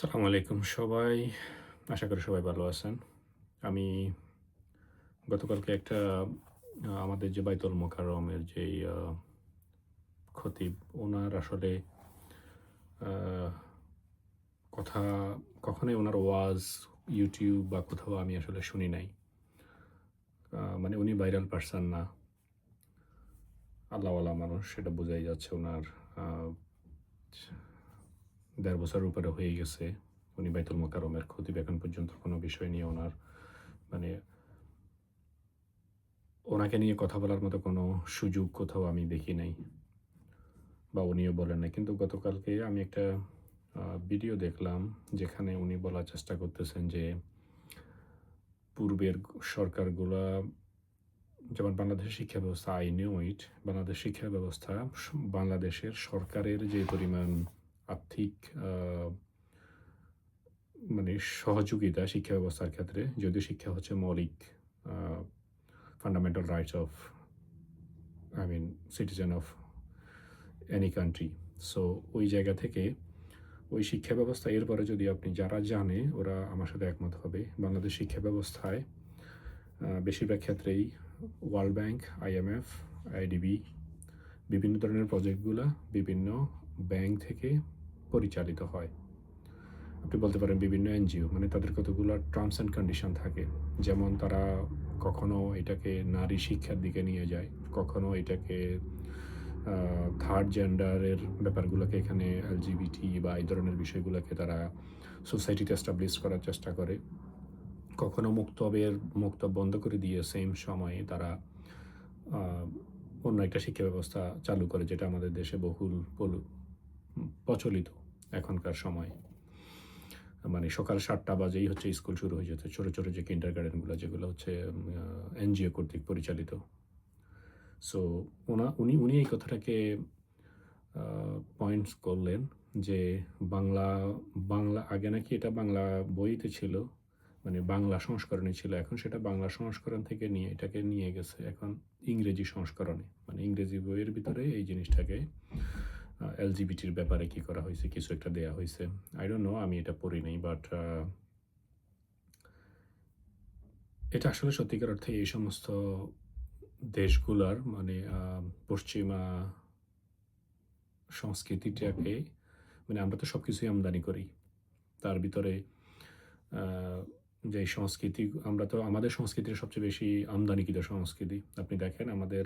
সালাম আলাইকুম সবাই আশা করি সবাই ভালো আছেন আমি গতকালকে একটা আমাদের যে বাইতুল মোকারমের যে খতিব ওনার আসলে কথা কখনোই ওনার ওয়াজ ইউটিউব বা কোথাও আমি আসলে শুনি নাই মানে উনি ভাইরাল পার্সন না আল্লাহওয়ালা মানুষ সেটা বোঝাই যাচ্ছে ওনার দেড় বছরের উপরে হয়ে গেছে উনি বাইতুল মোকারমের খতিব এখন পর্যন্ত কোনো বিষয় নিয়ে ওনার মানে ওনাকে নিয়ে কথা বলার মতো কোনো সুযোগ কোথাও আমি দেখি নাই বা উনিও বলেন না কিন্তু গতকালকে আমি একটা ভিডিও দেখলাম যেখানে উনি বলার চেষ্টা করতেছেন যে পূর্বের সরকারগুলা যেমন বাংলাদেশের শিক্ষা ব্যবস্থা আই নিউ ইট বাংলাদেশ শিক্ষা ব্যবস্থা বাংলাদেশের সরকারের যে পরিমাণ আর্থিক মানে সহযোগিতা শিক্ষা ব্যবস্থার ক্ষেত্রে যদিও শিক্ষা হচ্ছে মৌলিক fundamental rights of I mean citizen of any country so ওই জায়গা থেকে ওই শিক্ষা ব্যবস্থা এরপরে যদি আপনি যারা জানে ওরা আমার সাথে একমত হবে বাংলাদেশ শিক্ষা ব্যবস্থায় বেশিরভাগ ক্ষেত্রেই ওয়ার্ল্ড ব্যাংক আইএমএফ আইডিবি বিভিন্ন ধরনের প্রজেক্টগুলো বিভিন্ন ব্যাংক থেকে পরিচালিত হয় আপনি বলতে পারেন বিভিন্ন এনজিও মানে তাদের কতগুলো টার্মস অ্যান্ড কন্ডিশন থাকে যেমন তারা কখনো এটাকে নারী শিক্ষার দিকে নিয়ে যায় কখনো এটাকে থার্ড জেন্ডারের ব্যাপারগুলোকে এখানে এলজিবিটি বা এই ধরনের বিষয়গুলোকে তারা সোসাইটিতে এস্টাবলিশ করার চেষ্টা করে কখনো মুক্তবের মুক্ত বন্ধ করে দিয়ে সেম সময়ে তারা অন্য একটা শিক্ষা ব্যবস্থা চালু করে যেটা আমাদের দেশে বহুল প্রচলিত এখনকার সময় মানে সকাল সাতটা বাজেই হচ্ছে স্কুল শুরু হয়ে যেত ছোটো ছোটো যে কিন্ডার গার্ডেনগুলো যেগুলো হচ্ছে এনজিও কর্তৃক পরিচালিত সো ওনা উনি উনি এই কথাটাকে পয়েন্টস করলেন যে বাংলা বাংলা আগে নাকি এটা বাংলা বইতে ছিল মানে বাংলা সংস্করণে ছিল এখন সেটা বাংলা সংস্করণ থেকে নিয়ে এটাকে নিয়ে গেছে এখন ইংরেজি সংস্করণে মানে ইংরেজি বইয়ের ভিতরে এই জিনিসটাকে এলজিবিটির ব্যাপারে কি করা হয়েছে কিছু একটা দেয়া হয়েছে আই ডোন্ট নো আমি এটা পড়ি নাই বাট এটা আসলে সত্যিকার অর্থে এই সমস্ত দেশগুলার মানে পশ্চিমা সংস্কৃতিটাকে মানে আমরা তো সব কিছুই আমদানি করি তার ভিতরে যে সংস্কৃতি আমরা তো আমাদের সংস্কৃতির সবচেয়ে বেশি আমদানিকৃত সংস্কৃতি আপনি দেখেন আমাদের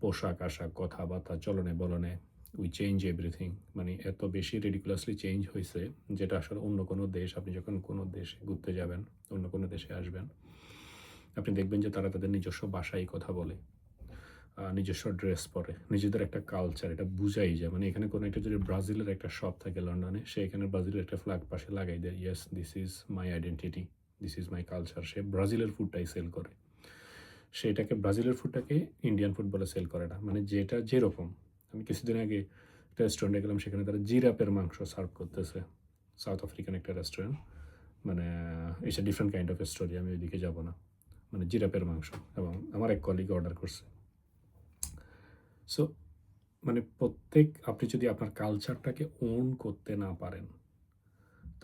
পোশাক আশাক কথাবার্তা চলনে বলনে উই চেঞ্জ এভরিথিং মানে এত বেশি রেডিকুলাসলি চেঞ্জ হয়েছে যেটা আসলে অন্য কোনো দেশ আপনি যখন কোনো দেশে ঘুরতে যাবেন অন্য কোনো দেশে আসবেন আপনি দেখবেন যে তারা তাদের নিজস্ব বাসায় কথা বলে নিজস্ব ড্রেস পরে নিজেদের একটা কালচার এটা বুঝাই যায় মানে এখানে কোনো একটা যদি ব্রাজিলের একটা শপ থাকে লন্ডনে সে এখানে ব্রাজিলের একটা ফ্ল্যাগ পাশে লাগাই দেয় yes this is my identity this is my culture সে ব্রাজিলের ফুডটাই সেল করে সেটাকে ব্রাজিলের ফুডটাকে ইন্ডিয়ান ফুড বলে সেল করে না মানে যেটা যেরকম আমি কিছুদিন আগে একটা রেস্টুরেন্টে গেলাম সেখানে তারা জিরাপের মাংস সার্ভ করতেছে সাউথ আফ্রিকান একটা রেস্টুরেন্ট মানে এটা ডিফারেন্ট কাইন্ড অফ স্টোরি আমি ওইদিকে যাব না মানে জিরাপের মাংস এবং আমার এক কলিগ অর্ডার করছে সো মানে প্রত্যেক আপনি যদি আপনার কালচারটাকে ওন করতে না পারেন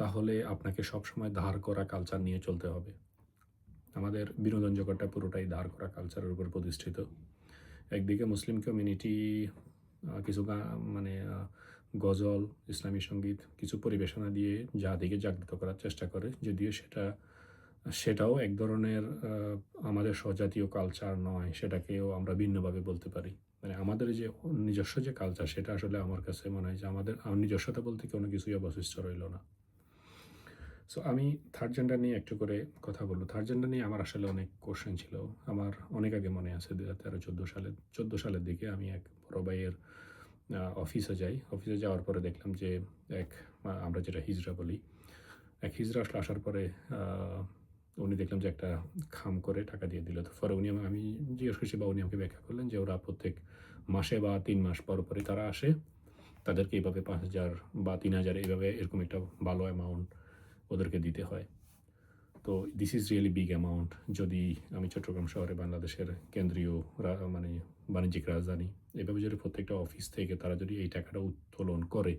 তাহলে আপনাকে সবসময় ধার করা কালচার নিয়ে চলতে হবে আমাদের বিনোদন জগৎটা পুরোটাই দাঁড় করা কালচারের উপর প্রতিষ্ঠিত একদিকে মুসলিম কমিউনিটি কিছু মানে গজল ইসলামী সঙ্গীত কিছু পরিবেশনা দিয়ে দিকে জাগ্রত করার চেষ্টা করে যদিও সেটা সেটাও এক ধরনের আমাদের স্বজাতীয় কালচার নয় সেটাকেও আমরা ভিন্নভাবে বলতে পারি মানে আমাদের যে নিজস্ব যে কালচার সেটা আসলে আমার কাছে মনে হয় যে আমাদের নিজস্বতা বলতে কোনো কিছুই অবশিষ্ট রইল না সো আমি থার্ড জেন্ডার নিয়ে একটু করে কথা বলবো থার্ড জেন্ডার নিয়ে আমার আসলে অনেক কোশ্চেন ছিল আমার অনেক আগে মনে আছে দু হাজার তেরো চোদ্দো সালে চোদ্দো সালের দিকে আমি এক বড় ভাইয়ের অফিসে যাই অফিসে যাওয়ার পরে দেখলাম যে এক আমরা যেটা হিজরা বলি এক হিজরা আসলে আসার পরে উনি দেখলাম যে একটা খাম করে টাকা দিয়ে দিল তো পরে উনি আমি জিজ্ঞেস করছি বা উনি আমাকে ব্যাখ্যা করলেন যে ওরা প্রত্যেক মাসে বা তিন মাস পর পরে তারা আসে তাদেরকে এইভাবে পাঁচ হাজার বা তিন হাজার এইভাবে এরকম একটা ভালো অ্যামাউন্ট ওদেরকে দিতে হয় তো this is really big amount যদি আমি চট্টগ্রাম শহরে বাংলাদেশের কেন্দ্রীয় মানে বাণিজ্যিক রাজধানী এভাবে যদি প্রত্যেকটা অফিস থেকে তারা যদি এই টাকাটা উত্তোলন করে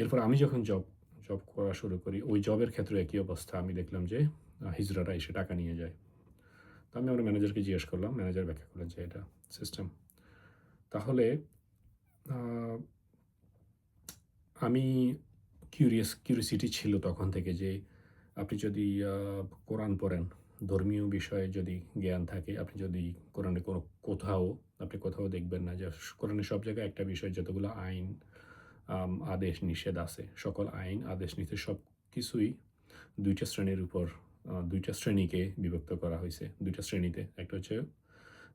এরপর আমি যখন জব জব করা শুরু করি ওই জবের ক্ষেত্রে একই অবস্থা আমি দেখলাম যে হিজড়ারা এসে টাকা নিয়ে যায় তো আমি আমার ম্যানেজারকে জিজ্ঞেস করলাম ম্যানেজার ব্যাখ্যা করলেন যে এটা সিস্টেম তাহলে আমি কিউরিয়াস কিউরিসিটি ছিল তখন থেকে যে আপনি যদি কোরআন পড়েন ধর্মীয় বিষয়ে যদি জ্ঞান থাকে আপনি যদি কোরআনে কোনো কোথাও আপনি কোথাও দেখবেন না যে কোরআনে সব জায়গায় একটা বিষয় যতগুলো আইন আদেশ নিষেধ আছে সকল আইন আদেশ নিতে সব কিছুই দুইটা শ্রেণীর উপর দুইটা শ্রেণীকে বিভক্ত করা হয়েছে দুইটা শ্রেণীতে একটা হচ্ছে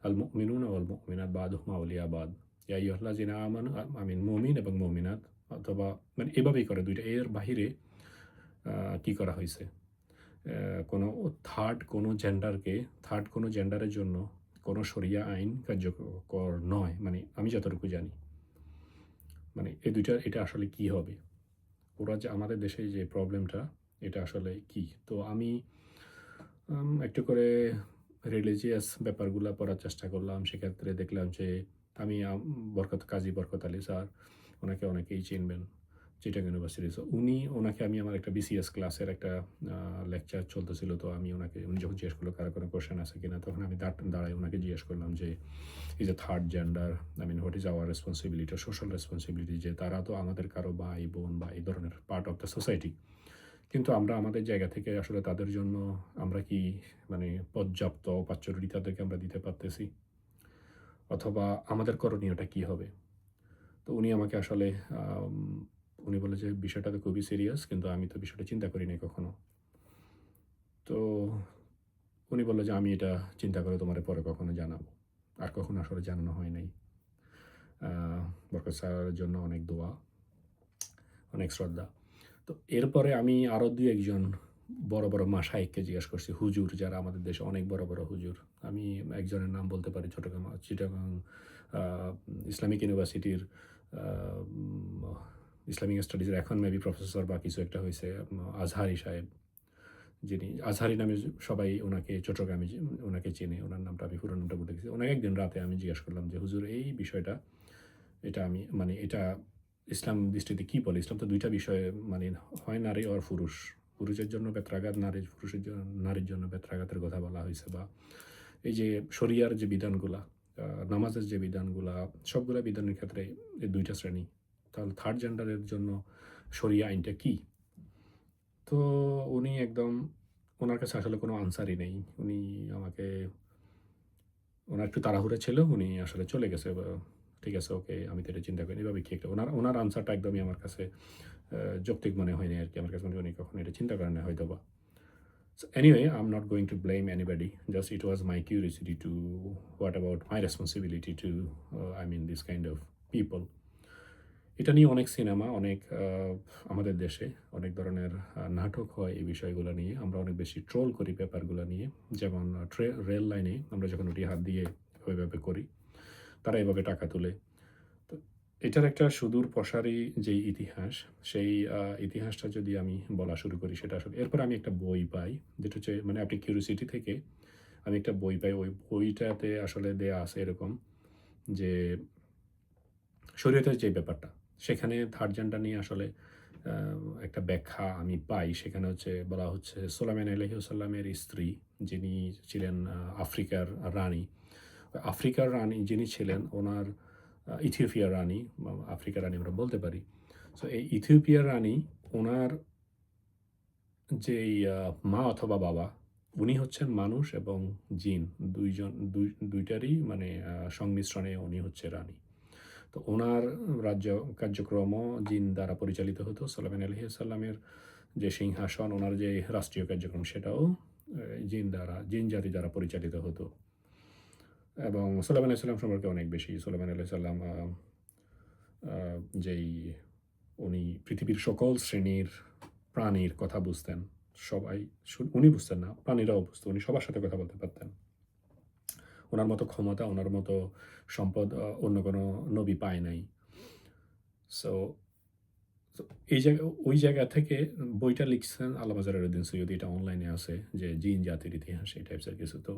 আল মিনুন আল মিনাত বাদ হুমা উলিয়াবাদ ইয়া ইহল্লা জিনা আমান আমিন মমিন এবং মমিনাত অথবা মানে এভাবেই করে দুইটা এর বাহিরে কি করা হয়েছে কোনো থার্ড কোনো জেন্ডারকে থার্ড কোনো জেন্ডারের জন্য কোনো সরিয়া আইন কার্যকর নয় মানে আমি যতটুকু জানি মানে এই দুইটা এটা আসলে কি হবে ওরা যে আমাদের দেশে যে প্রবলেমটা এটা আসলে কি তো আমি একটু করে রিলিজিয়াস ব্যাপারগুলো পড়ার চেষ্টা করলাম সেক্ষেত্রে দেখলাম যে আমি বরকত কাজী বরকত আলী স্যার ওনাকে অনেকেই চিনবেন চিটাং ইউনিভার্সিটি সো উনি ওনাকে আমি আমার একটা বিসিএস ক্লাসের একটা লেকচার চলতেছিল তো আমি ওনাকে উনি যখন জিজ্ঞেস করলো কারো কোনো কোয়েশন আছে কিনা তখন আমি দাঁড়াই ওনাকে জিজ্ঞেস করলাম যে is a third gender I mean what is our responsibility social responsibility যে তারা তো আমাদের কারো ভাই বোন বা এই ধরনের পার্ট অফ দ্য সোসাইটি কিন্তু আমরা আমাদের জায়গা থেকে আসলে তাদের জন্য আমরা কি মানে পর্যাপ্ত প্রাচ্যরী তাদেরকে আমরা দিতে পারতেছি অথবা আমাদের করণীয়টা কি হবে তো উনি আমাকে আসলে উনি বলে যে বিষয়টা তো খুবই সিরিয়াস কিন্তু আমি তো বিষয়টা চিন্তা করি নাই কখনো তো উনি বললো যে আমি এটা চিন্তা করে তোমার পরে কখনো জানাবো আর কখনো আসলে জানানো হয় নাই বরকত স্যারের জন্য অনেক দোয়া অনেক শ্রদ্ধা তো এরপরে আমি আরও দু একজন বড় বড় মাসাইককে জিজ্ঞাসা করছি হুজুর যারা আমাদের দেশে অনেক বড় বড় হুজুর আমি একজনের নাম বলতে পারি চট্টগ্রাম চিটাগাং ইসলামিক ইউনিভার্সিটির ইসলামিক স্টাডিজের এখন মেবি প্রফেসর বা কিছু একটা হয়েছে আজহারি সাহেব যিনি আজহারি নামে সবাই ওনাকে চট্টগ্রামে ওনাকে চেনে ওনার নামটা আমি পুরো নামটা বলে গেছি ওনাকে একদিন রাতে আমি জিজ্ঞেস করলাম যে হুজুর এই বিষয়টা এটা আমি মানে এটা ইসলাম দৃষ্টিতে কী বলে ইসলাম তো দুইটা বিষয়ে মানে হয় নারী আর পুরুষ পুরুষের জন্য বেত্রাঘাত নারী পুরুষের জন্য নারীর জন্য বেত্রাঘাতের কথা বলা হয়েছে বা এই যে শরিয়ার যে বিধানগুলা নামাজের যে বিধানগুলা সবগুলো বিধানের ক্ষেত্রে এই দুইটা শ্রেণী তাহলে থার্ড জেন্ডারের জন্য সরিয়া আইনটা কি তো উনি একদম ওনার কাছে আসলে কোনো আনসারই নেই উনি আমাকে ওনার একটু তাড়াহুড়ে ছিল উনি আসলে চলে গেছে ঠিক আছে ওকে আমি তো এটা চিন্তা করিনি এভাবে কি একটা ওনার ওনার আনসারটা একদমই আমার কাছে যৌক্তিক মনে হয়নি আর কি আমার কাছে উনি কখনো এটা চিন্তা করেন না হয়তো বা So anyway, I'm not going to blame anybody. Just it was my curiosity to what about my responsibility to, uh, I mean, this kind of people. এটা নিয়ে অনেক সিনেমা অনেক আমাদের দেশে অনেক ধরনের নাটক হয় এই বিষয়গুলো নিয়ে আমরা অনেক বেশি ট্রোল করি পেপারগুলো নিয়ে যেমন রেল লাইনে আমরা যখন ওটি হাত দিয়ে এভাবে করি তারা এভাবে টাকা তুলে এটার একটা সুদূর প্রসারী যে ইতিহাস সেই ইতিহাসটা যদি আমি বলা শুরু করি সেটা আসলে এরপর আমি একটা বই পাই যেটা হচ্ছে মানে আপনি কিউরিসিটি থেকে আমি একটা বই পাই ওই বইটাতে আসলে দেয়া আছে এরকম যে শরীয়তের যে ব্যাপারটা সেখানে থার্জেনটা নিয়ে আসলে একটা ব্যাখ্যা আমি পাই সেখানে হচ্ছে বলা হচ্ছে সোলামেন আলহিউসাল্লামের স্ত্রী যিনি ছিলেন আফ্রিকার রানী আফ্রিকার রানী যিনি ছিলেন ওনার ইথিওপিয়া রানী আফ্রিকার রানী আমরা বলতে পারি সো এই ইথিওপিয়ার রানী ওনার যেই মা অথবা বাবা উনি হচ্ছেন মানুষ এবং জিন দুইজন দুই দুইটারই মানে সংমিশ্রণে উনি হচ্ছে রানী তো ওনার রাজ্য কার্যক্রম জিন দ্বারা পরিচালিত হতো সালামিন আলহি সাল্লামের যে সিংহাসন ওনার যে রাষ্ট্রীয় কার্যক্রম সেটাও জিন দ্বারা জিন জাতি দ্বারা পরিচালিত হতো এবং সোলামান আলাইসাল্লাম সম্পর্কে অনেক বেশি আল্লাহ আলাইসাল্লাম যেই উনি পৃথিবীর সকল শ্রেণীর প্রাণীর কথা বুঝতেন সবাই উনি বুঝতেন না প্রাণীরাও বুঝতো উনি সবার সাথে কথা বলতে পারতেন ওনার মতো ক্ষমতা ওনার মতো সম্পদ অন্য কোনো নবী পায় নাই সো এই জায়গা ওই জায়গা থেকে বইটা লিখছেন আল্লাহ বাজার উদ্দিন সৈয়দ এটা অনলাইনে আছে যে জিন জাতির ইতিহাস এই টাইপসের কিছু তো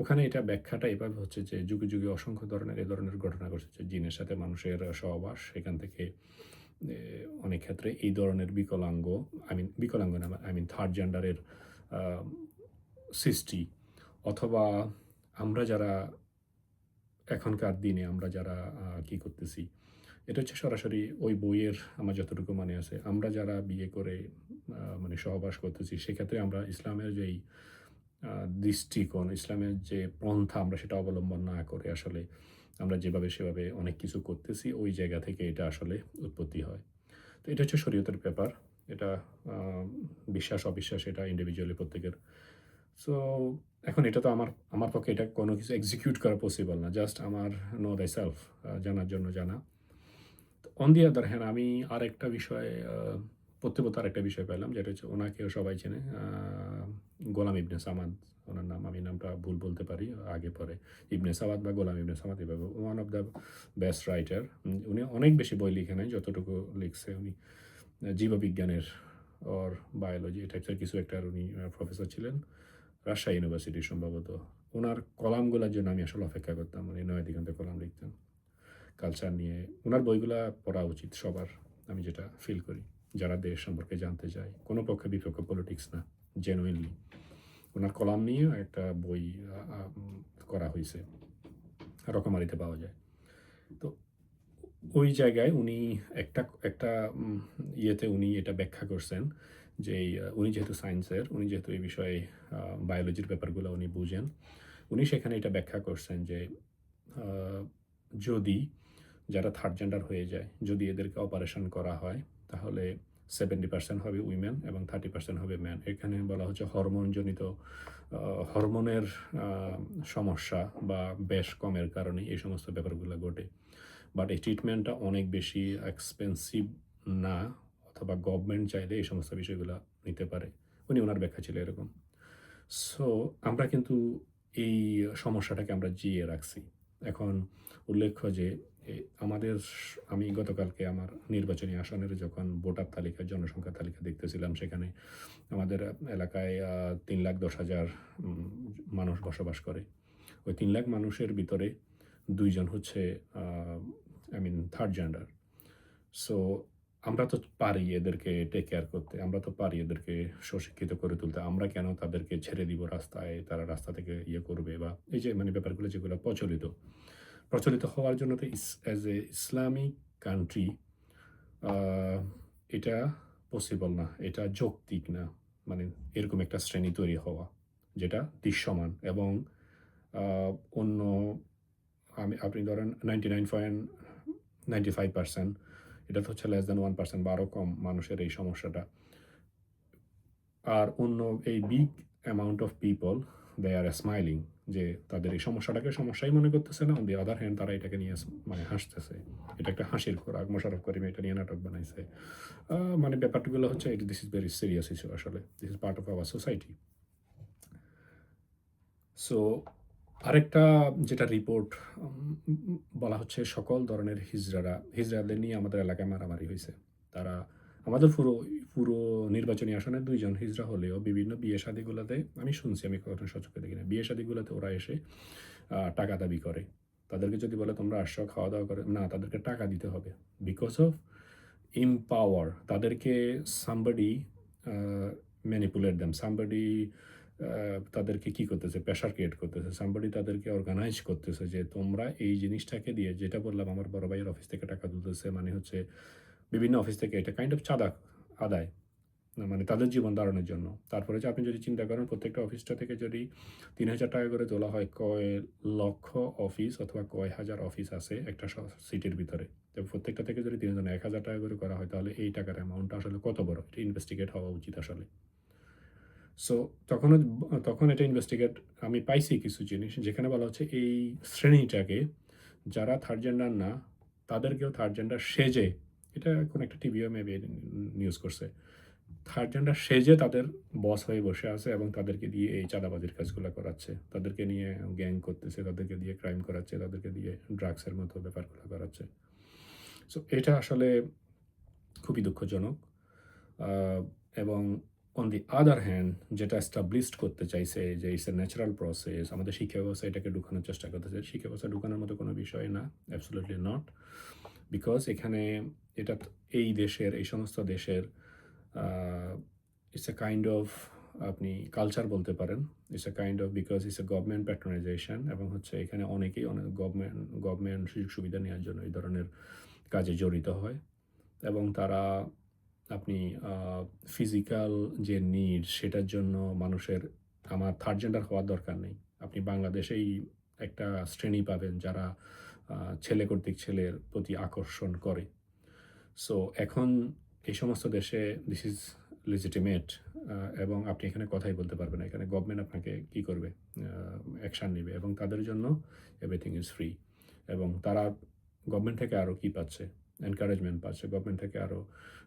ওখানে এটা ব্যাখ্যাটা এভাবে হচ্ছে যে যুগে যুগে অসংখ্য ধরনের এ ধরনের ঘটনা ঘটেছে জিনের সাথে মানুষের সহবাস সেখান থেকে অনেক ক্ষেত্রে এই ধরনের বিকলাঙ্গ আই মিন বিকলাঙ্গ না আই মিন থার্ড জেন্ডারের সৃষ্টি অথবা আমরা যারা এখনকার দিনে আমরা যারা কি করতেছি এটা হচ্ছে সরাসরি ওই বইয়ের আমার যতটুকু মানে আছে আমরা যারা বিয়ে করে মানে সহবাস করতেছি সেক্ষেত্রে আমরা ইসলামের যেই দৃষ্টিকোণ ইসলামের যে পন্থা আমরা সেটা অবলম্বন না করে আসলে আমরা যেভাবে সেভাবে অনেক কিছু করতেছি ওই জায়গা থেকে এটা আসলে উৎপত্তি হয় তো এটা হচ্ছে শরীয়তের ব্যাপার এটা বিশ্বাস অবিশ্বাস এটা ইন্ডিভিজুয়ালি প্রত্যেকের সো এখন এটা তো আমার আমার পক্ষে এটা কোনো কিছু এক্সিকিউট করা পসিবল না জাস্ট আমার নো দাই সেলফ জানার জন্য জানা অন দি আদার হ্যান্ড আমি আর একটা বিষয়ে পড়তে আর একটা বিষয় পেলাম যেটা হচ্ছে ওনাকেও সবাই চেনে গোলাম ইবনে সামাদ ওনার নাম আমি নামটা ভুল বলতে পারি আগে পরে ইবনে সামাদ বা গোলাম ইবনে সামাদ এভাবে one of the best writer উনি অনেক বেশি বই লিখে নেয় যতটুকু লিখছে উনি জীববিজ্ঞানের ওর বায়োলজি টাইপসের কিছু একটা উনি প্রফেসর ছিলেন রাজশাহী ইউনিভার্সিটি সম্ভবত ওনার কলামগুলোর জন্য আমি আসলে অপেক্ষা করতাম উনি নয় দিগন্তে কলাম লিখতেন কালচার নিয়ে ওনার বইগুলা পড়া উচিত সবার আমি যেটা ফিল করি যারা দেশ সম্পর্কে জানতে চায় কোনো পক্ষে বিপক্ষ পলিটিক্স না জেনুইনলি ওনার কলাম নিয়ে একটা বই করা হয়েছে রকমারিতে পাওয়া যায় তো ওই জায়গায় উনি একটা একটা ইয়েতে উনি এটা ব্যাখ্যা করছেন যে উনি যেহেতু সায়েন্সের উনি যেহেতু এই বিষয়ে বায়োলজির ব্যাপারগুলো উনি বুঝেন উনি সেখানে এটা ব্যাখ্যা করছেন যে যদি যারা থার্ড জেন্ডার হয়ে যায় যদি এদেরকে অপারেশন করা হয় তাহলে সেভেন্টি পার্সেন্ট হবে উইমেন এবং থার্টি পার্সেন্ট হবে ম্যান এখানে বলা হচ্ছে হরমোনজনিত হরমোনের সমস্যা বা বেশ কমের কারণে এই সমস্ত ব্যাপারগুলো ঘটে বাট এই ট্রিটমেন্টটা অনেক বেশি এক্সপেন্সিভ না অথবা গভর্নমেন্ট চাইলে এই সমস্ত বিষয়গুলো নিতে পারে উনি ওনার ব্যাখ্যা ছিল এরকম সো আমরা কিন্তু এই সমস্যাটাকে আমরা জিয়ে রাখছি এখন উল্লেখ্য যে আমাদের আমি গতকালকে আমার নির্বাচনী আসনের যখন ভোটার তালিকা জনসংখ্যা তালিকা দেখতেছিলাম সেখানে আমাদের এলাকায় তিন লাখ দশ হাজার মানুষ বসবাস করে ওই তিন লাখ মানুষের ভিতরে দুইজন হচ্ছে I mean third gender so আমরা তো পারি এদেরকে টেক কেয়ার করতে আমরা তো পারি এদেরকে সুশিক্ষিত করে তুলতে আমরা কেন তাদেরকে ছেড়ে দিব রাস্তায় তারা রাস্তা থেকে ইয়ে করবে বা এই যে মানে ব্যাপারগুলো যেগুলো প্রচলিত প্রচলিত হওয়ার জন্য তো অ্যাজ এ ইসলামিক কান্ট্রি এটা পসিবল না এটা যৌক্তিক না মানে এরকম একটা শ্রেণী তৈরি হওয়া যেটা দৃশ্যমান এবং অন্য আমি আপনি ধরেন ninety nine point ninety five percent এটা তো হচ্ছে লেস দেন ওয়ান পার্সেন্ট বারো কম মানুষের এই সমস্যাটা আর অন্য এই big amount of people they are smiling যে তাদের এই সমস্যাটাকে সমস্যাই মনে করতেছে না অন দি আদার হ্যান্ড তারা এটাকে নিয়ে মানে হাসতেছে এটা একটা হাসির খোরাক মোশারফ করিম এটা নিয়ে নাটক বানাইছে মানে ব্যাপারগুলো হচ্ছে এটা this is very serious issue আসলে this is part of our society so আরেকটা যেটা রিপোর্ট বলা হচ্ছে সকল ধরনের হিজড়ারা হিজড়াদের নিয়ে আমাদের এলাকায় মারামারি হয়েছে তারা আমাদের পুরো পুরো নির্বাচনী আসনে দুইজন হিজরা হলেও বিভিন্ন বিয়ে শাদিগুলোতে আমি শুনছি আমি কখনো সচক্ষে দেখি না বিয়ে শাদিগুলোতে ওরা এসে টাকা দাবি করে তাদেরকে যদি বলে তোমরা আসো খাওয়া দাওয়া করে না তাদেরকে টাকা দিতে হবে বিকজ অফ ইম্পাওয়ার তাদেরকে সামবাডি ম্যানিপুলেট দেম সামবাডি তাদেরকে কি করতেছে প্রেশার ক্রিয়েট করতেছে সাম্বাডি তাদেরকে অর্গানাইজ করতেছে যে তোমরা এই জিনিসটাকে দিয়ে যেটা বললাম আমার বড় ভাইয়ের অফিস থেকে টাকা তুলতেছে মানে হচ্ছে বিভিন্ন অফিস থেকে এটা কাইন্ড অফ চাঁদা আদায় মানে তাদের জীবন ধারণের জন্য তারপরে যে আপনি যদি চিন্তা করেন প্রত্যেকটা অফিসটা থেকে যদি তিন হাজার টাকা করে তোলা হয় কয় লক্ষ অফিস অথবা কয় হাজার অফিস আছে একটা সিটির ভিতরে তো প্রত্যেকটা থেকে যদি তিন হাজার এক হাজার টাকা করে করা হয় তাহলে এই টাকার অ্যামাউন্টটা আসলে কত বড় এটা ইনভেস্টিগেট হওয়া উচিত আসলে সো তখন তখন এটা ইনভেস্টিগেট আমি পাইছি কিছু জিনিস যেখানে বলা হচ্ছে এই শ্রেণীটাকে যারা থার্ড জেন্ডার না তাদেরকেও থার্ড জেন্ডার সেজে এটা কোনো একটা টিভিও মেবি নিউজ করছে থার্জেন্ডা সেজে তাদের বস হয়ে বসে আছে এবং তাদেরকে দিয়ে এই চাঁদাবাজির কাজগুলো করাচ্ছে তাদেরকে নিয়ে গ্যাং করতেছে তাদেরকে দিয়ে ক্রাইম করাচ্ছে তাদেরকে দিয়ে ড্রাগসের মতো ব্যাপারগুলো করাচ্ছে সো এটা আসলে খুবই দুঃখজনক এবং অন দি আদার হ্যান্ড যেটা এস্টাবলিশড করতে চাইছে যে ইটস এ ন্যাচারাল প্রসেস আমাদের শিক্ষা ব্যবস্থা এটাকে ঢুকানোর চেষ্টা করতেছে শিক্ষা ব্যবস্থা ঢুকানোর মতো কোনো বিষয় না অ্যাবসোলুটলি নট বিকজ এখানে এটা এই দেশের এই সমস্ত দেশের ইটস এ কাইন্ড অফ আপনি কালচার বলতে পারেন it's a kind of because it's a government patronization এবং হচ্ছে এখানে অনেকেই অনেক গভর্নমেন্ট গভর্নমেন্ট সুযোগ সুবিধা নেওয়ার জন্য এই ধরনের কাজে জড়িত হয় এবং তারা আপনি ফিজিক্যাল যে নিড সেটার জন্য মানুষের আমার থার্ড জেন্ডার হওয়ার দরকার নেই আপনি বাংলাদেশেই একটা শ্রেণী পাবেন যারা ছেলে কর্তৃক ছেলের প্রতি আকর্ষণ করে সো এখন এই সমস্ত দেশে দিস ইজ লিজিটিমেট এবং আপনি এখানে কথাই বলতে পারবেন এখানে গভর্নমেন্ট আপনাকে কি করবে অ্যাকশান নেবে এবং তাদের জন্য এভরিথিং ইজ ফ্রি এবং তারা গভর্নমেন্ট থেকে আরও কি পাচ্ছে এনকারেজমেন্ট পাচ্ছে গভর্নমেন্ট থেকে আরও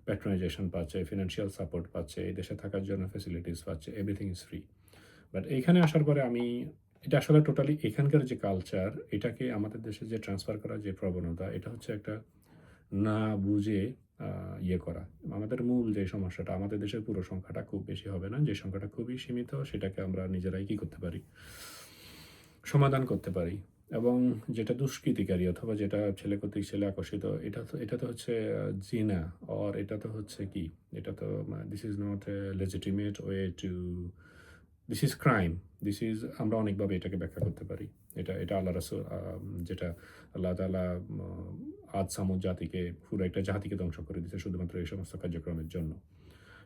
প্যাট্রোনাইজেশন পাচ্ছে ফিনান্সিয়াল সাপোর্ট পাচ্ছে এই দেশে থাকার জন্য ফেসিলিটিস পাচ্ছে এভরিথিং ইজ ফ্রি বাট এইখানে আসার পরে আমি এটা আসলে টোটালি এখানকার যে কালচার এটাকে আমাদের দেশে যে ট্রান্সফার করার যে প্রবণতা এটা হচ্ছে একটা না বুঝে ইয়ে করা আমাদের মূল যে সমস্যাটা আমাদের দেশের পুরো সংখ্যাটা খুব বেশি হবে না যে সংখ্যাটা খুবই সীমিত সেটাকে আমরা নিজেরাই কী করতে পারি সমাধান করতে পারি এবং যেটা দুষ্কৃতিকারী অথবা যেটা ছেলে কর্তৃক ছেলে আকর্ষিত এটা তো এটা তো হচ্ছে জিনা অর এটা তো হচ্ছে কি এটা তো this is not a legitimate way to this is crime this is আমরা অনেকভাবে এটাকে ব্যাখ্যা করতে পারি এটা এটা আল্লাহ রাসুল যেটা আল্লাহ তালা আজ সামুদ জাতিকে পুরো একটা জাতিকে ধ্বংস করে দিচ্ছে শুধুমাত্র এই সমস্ত কার্যক্রমের জন্য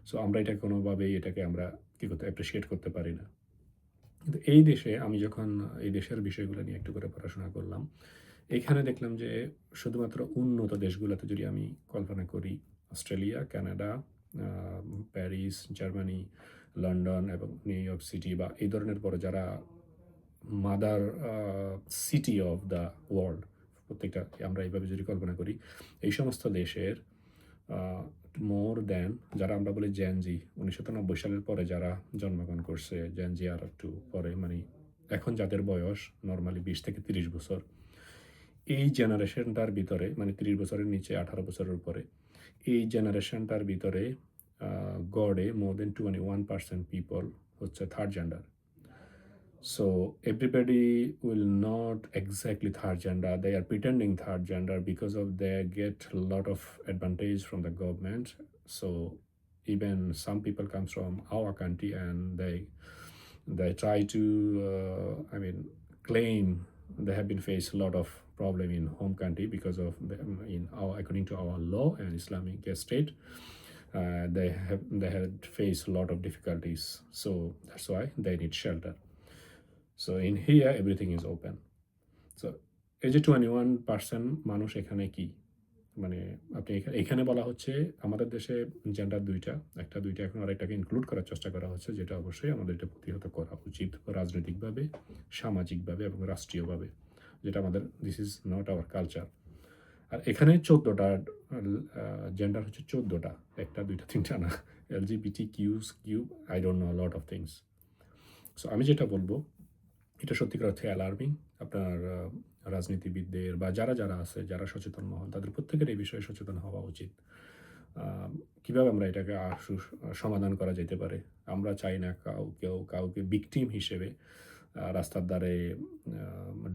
সো আমরা এটা কোনোভাবেই এটাকে আমরা কী করতে অ্যাপ্রিসিয়েট করতে পারি না কিন্তু এই দেশে আমি যখন এই দেশের বিষয়গুলো নিয়ে একটু করে পড়াশোনা করলাম এখানে দেখলাম যে শুধুমাত্র উন্নত দেশগুলোতে যদি আমি কল্পনা করি Australia Canada Paris Germany London এবং নিউ ইয়র্ক সিটি বা এই ধরনের পরে যারা mother city of the world প্রত্যেকটা আমরা এইভাবে যদি কল্পনা করি এই সমস্ত দেশের মোর দেন যারা আমরা বলি জ্যানজি উনিশশো সালের পরে যারা জন্মগ্রহণ করছে জ্যানজি আর একটু পরে মানে এখন যাদের বয়স নর্মালি বিশ থেকে তিরিশ বছর এই জেনারেশনটার ভিতরে মানে তিরিশ বছরের নিচে আঠারো বছরের উপরে এই জেনারেশনটার ভিতরে Uh, God, more than 21% people which are third gender. So everybody will not exactly third gender. They are pretending third gender because of they get a lot of advantage from the government. So even some people comes from our country and they try to uh, claim they have been faced a lot of problem in home country because of them, according to our law and Islamic state. uh, they have they had faced a lot of difficulties so that's why they need shelter so in here everything is open so এই যে twenty one percent মানুষ এখানে কি মানে আপনি এখানে বলা হচ্ছে আমাদের দেশে জেন্ডার দুইটা একটা দুইটা এখন আরেকটাকে ইনক্লুড করার চেষ্টা করা হচ্ছে যেটা অবশ্যই আমাদের এটা প্রতিহত করা উচিত রাজনৈতিকভাবে সামাজিকভাবে এবং রাষ্ট্রীয়ভাবে যেটা আমাদের this is not our culture আর এখানে চোদ্দোটা জেন্ডার হচ্ছে চোদ্দোটা একটা দুইটা তিনটা না LGBT Qs cube I don't know lot of things so আমি যেটা বলবো এটা সত্যিকার অর্থে অ্যালার্মিং আপনার রাজনীতিবিদদের বা যারা যারা আছে যারা সচেতন হন তাদের প্রত্যেকের এই বিষয়ে সচেতন হওয়া উচিত কীভাবে আমরা এটাকে সমাধান করা যেতে পারে আমরা চাই না কাউ কেউ কাউকে বিকটিম হিসেবে রাস্তার দ্বারে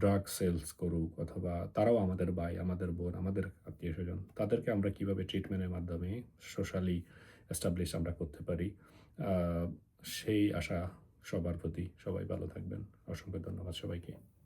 ড্রাগ সেলস করুক অথবা তারাও আমাদের ভাই আমাদের বোন আমাদের আত্মীয় স্বজন তাদেরকে আমরা কিভাবে ট্রিটমেন্টের মাধ্যমে সোশ্যালি এস্টাবলিশ আমরা করতে পারি সেই আশা সবার প্রতি সবাই ভালো থাকবেন অসংখ্য ধন্যবাদ সবাইকে